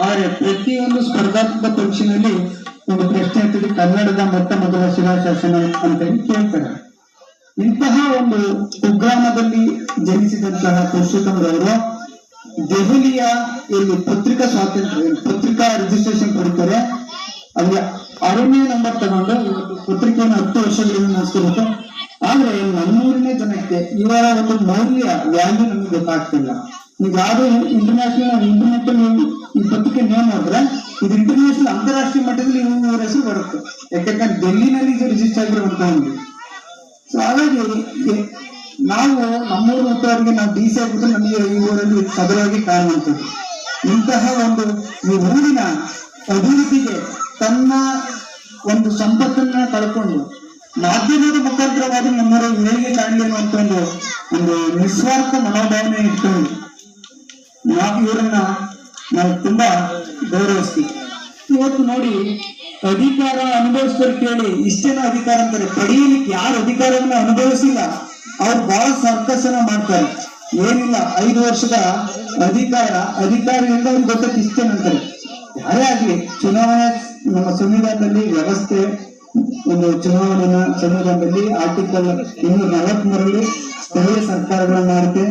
ಆದರೆ ಪ್ರತಿಯೊಂದು ಸ್ಪರ್ಧಾತ್ಮಕ ಪರೀಕ್ಷೆಯಲ್ಲಿ ಒಂದು ಪ್ರಶ್ನೆ ಇರ್ತದೆ, ಕನ್ನಡದ ಮೊಟ್ಟ ಮೊದಲ ಶಿಲಾಶಾಸನ ಅಂತ ಹೇಳಿ ಕೇಳ್ತಾರೆ. ಇಂತಹ ಒಂದು ಕುಗ್ರಾಮದಲ್ಲಿ ಜನಿಸಿದಂತಹ ಪುರುಷೋತ್ತಮರವರು ದೆಹಲಿಯ ಇಲ್ಲಿ ಪತ್ರಿಕಾ ಸ್ವಾತಂತ್ರ್ಯ, ಪತ್ರಿಕಾ ರಿಜಿಸ್ಟ್ರೇಷನ್ ಕೊಡ್ತಾರೆ. ಅಲ್ಲಿ ಅರಣ್ಯ ನಂಬರ್ ತಗೊಂಡು ಪತ್ರಿಕೆಯನ್ನು ಹತ್ತು ವರ್ಷಗಳಿಂದ ನಡೆಸ್ಕೋಬೇಕು. ಆದ್ರೆ ನಮ್ಮೂರನೇ ಜನಕ್ಕೆ ಇವರ ಒಂದು ಮೌಲ್ಯ ವ್ಯಾಲ್ಯೂ ನಮ್ಗೆ ಗೊತ್ತಾಗ್ತಿಲ್ಲ. ಈಗ ಯಾವುದೇ ಇಂಟರ್ನ್ಯಾಷನಲ್ ಇಂಟರ್ನೆಟ್ ಈ ಪತ್ರಿಕೆ ನೇಮ್ ಹೋದ್ರೆ ಇದು ಇಂಟರ್ನ್ಯಾಷನಲ್ ಅಂತಾರಾಷ್ಟ್ರೀಯ ಮಟ್ಟದಲ್ಲಿ ಇವ್ರ ಹೆಸರು ಬರುತ್ತೆ. ಯಾಕಂದ್ರೆ ಡೆಲ್ಲಿನಲ್ಲಿ ಇದು ರಿಜಿಸ್ಟರ್ ಆಗಿರುವಂತಹ ಒಂದು. ಸೊ ಹಾಗಾಗಿ ನಾವು ನಮ್ಮೂರು ಮಕ್ಕಳಿಗೆ ನಾವು ಡಿ ಸಿ ಆಗಿದ್ರೆ ನಮಗೆ ಈ ಊರಲ್ಲಿ ಕಾರಣ ಕಾಣುವಂಥದ್ದು ಇಂತಹ ಒಂದು ಈ ಊರಿನ ಅಭಿವೃದ್ಧಿಗೆ ತನ್ನ ಒಂದು ಸಂಪತ್ತನ್ನ ಕಳ್ಕೊಂಡು ಮಾಧ್ಯಮದ ಮುಖಾಂತರವಾಗಿ ನಮ್ಮೂರ ಏಳಿಗೆ ಕಾಣಲಿ ಅನ್ನುವಂಥ ಒಂದು ಒಂದು ನಿಸ್ವಾರ್ಥ ಮನೋಭಾವನೆ ಇಟ್ಕೊಂಡು ನಾವು ಇವರನ್ನ ನಾವು ತುಂಬಾ ಗೌರವಿಸ್ತೀವಿ. ಇವತ್ತು ನೋಡಿ ಅಧಿಕಾರ ಅನುಭವಿಸ್ತಾರೆ ಕೇಳಿ ಇಷ್ಟೇನ ಅಧಿಕಾರ ಅಂತಾರೆ. ಪಡೆಯಲಿಕ್ಕೆ ಯಾರು ಅಧಿಕಾರವನ್ನು ಅನುಭವಿಸಿಲ್ಲ, ಅವ್ರು ಬಹಳ ಸರ್ಕಸನ ಮಾಡ್ತಾರೆ. ಏನಿಲ್ಲ, ಐದು ವರ್ಷದ ಅಧಿಕಾರ, ಅಧಿಕಾರದಿಂದ ಅವ್ರಿಗೆ ಗೊತ್ತಕ್ಕೆ ಇಷ್ಟೇನಂತಾರೆ ಯಾರೇ ಆಗ್ಲಿ, ಚುನಾವಣೆ ನಮ್ಮ ಸಂವಿಧಾನದಲ್ಲಿ ವ್ಯವಸ್ಥೆ, ಒಂದು ಚುನಾವಣೆಯ ಸಂವಿಧಾನದಲ್ಲಿ ಆರ್ಟಿಕಲ್ ಇನ್ನೂರ ನಲವತ್ಮೂರರಲ್ಲಿ ಸ್ಥಳೀಯ ಸರ್ಕಾರಗಳನ್ನ ಮಾಡುತ್ತೆ.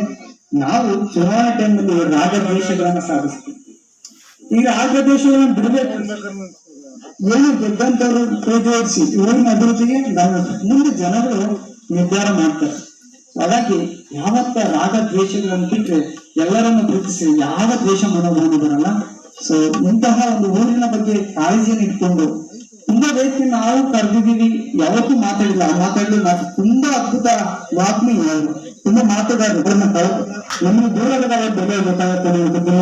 ನಾವು ಚುನಾವಣೆ ಟೈಮಲ್ಲಿ ರಾಜದ್ವೇಷಗಳನ್ನ ಸಾಧಿಸ್ತೀವಿ. ಈಗ ರಾಜದ್ವೇಷಗಳನ್ನ ಬಿಡಬೇಕು. ಏನು ಗೆದ್ದಂತವ್ರು ಪ್ರತಿಯೋಗಿಸಿ ಇವ್ರನ್ನ ಊರಿನ ಅಭಿವೃದ್ಧಿಗೆ ನಾವು ಮುಂದೆ ಜನಗಳು ನಿರ್ಧಾರ ಮಾಡ್ತಾರೆ. ಅದಕ್ಕೆ ಯಾವತ್ತ ರಾಗ ದ್ವೇಷಗಳನ್ನು ಬಿಟ್ಟರೆ ಎಲ್ಲರನ್ನು ಪ್ರೀತಿಸಿ ಯಾವ ದ್ವೇಷ ಮನೋಭಾವನೆ ಬರಲ್ಲ. ಸೊ ಇಂತಹ ಒಂದು ಊರಿನ ಬಗ್ಗೆ ಕಾಳಜಿಯನ್ನು ಇಟ್ಕೊಂಡು ತುಂಬಾ ವ್ಯಕ್ತಿ ನಾವು ಕರೆದಿದ್ದೀವಿ, ಯಾವತ್ತೂ ಮಾತಾಡಿಲ್ಲ. ಮಾತಾಡಲು ಮಾತು ತುಂಬಾ ಅದ್ಭುತ ಆತ್ಮೀಯ ತುಂಬಾ ಮಾತುಗಾರರು ಅವ್ರನ್ನ ನಮ್ಮ ದೂರದ ಬೆಲೆ ಗೊತ್ತಾಗುತ್ತೆ ಅನ್ನೋದನ್ನ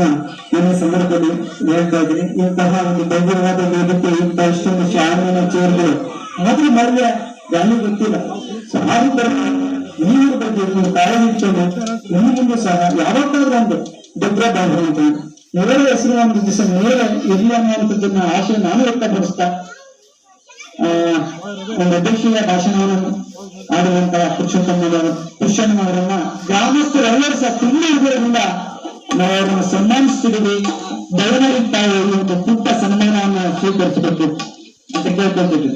ನನ್ನ ಸಂದರ್ಭದಲ್ಲಿ ಹೇಳ್ತಾ ಇದ್ದೀನಿ. ಇಂತಹ ಒಂದು ಭವ್ಯವಾದ ವೇದಿಕೆ ಇಂತಹ ಇಷ್ಟೊಂದು ಶಾಲೆಯ ಚೇರ್ಗಳು ಮೊದಲು ಮೌಲ್ಯ ಯಾರು ಗೊತ್ತಿಲ್ಲ. ಸೊ ನೀರಿನ ಬಗ್ಗೆ ನೀವು ಕಾಳಜಿ ಇಟ್ಕೊಂಡು ಇನ್ನು ಮುಂದೆ ಸಹ ಯಾವತ್ತಾದ್ರೂ ಒಂದು ದೊಡ್ಡ ಭಾವ ಇವರ ಹೆಸರು ಒಂದು ದಿವಸ ಮೇಲೆ ಇರಲಿ ಅನ್ನುವಂಥದ್ದನ್ನ ಆಶೆ ನಾನು ವ್ಯಕ್ತಪಡಿಸ್ತಾ ಒಂದು ಅಧ್ಯಕ್ಷೀಯ ಭಾಷಣವನ್ನು ಆಡುವಂತಹ ಪುರುಷೋತ್ತಮನವರ ಪುರುಷಣ್ಣನವರನ್ನ ಗ್ರಾಮಸ್ಥರೆಲ್ಲರೂ ಸಹ ತುಂಬಾ ಇದರಿಂದ ನಾವು ಅವರನ್ನು ಸನ್ಮಾನಿಸ್ತಿದ್ದೀವಿ. ಈ ಒಂದು ಪುಟ್ಟ ಸನ್ಮಾನವನ್ನು ಸ್ವೀಕರಿಸಬೇಕು ಅಂತ ಕೇಳ್ಕೊಳ್ತಿದ್ದೀವಿ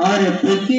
ಆದರೆ ಪ್ರತಿ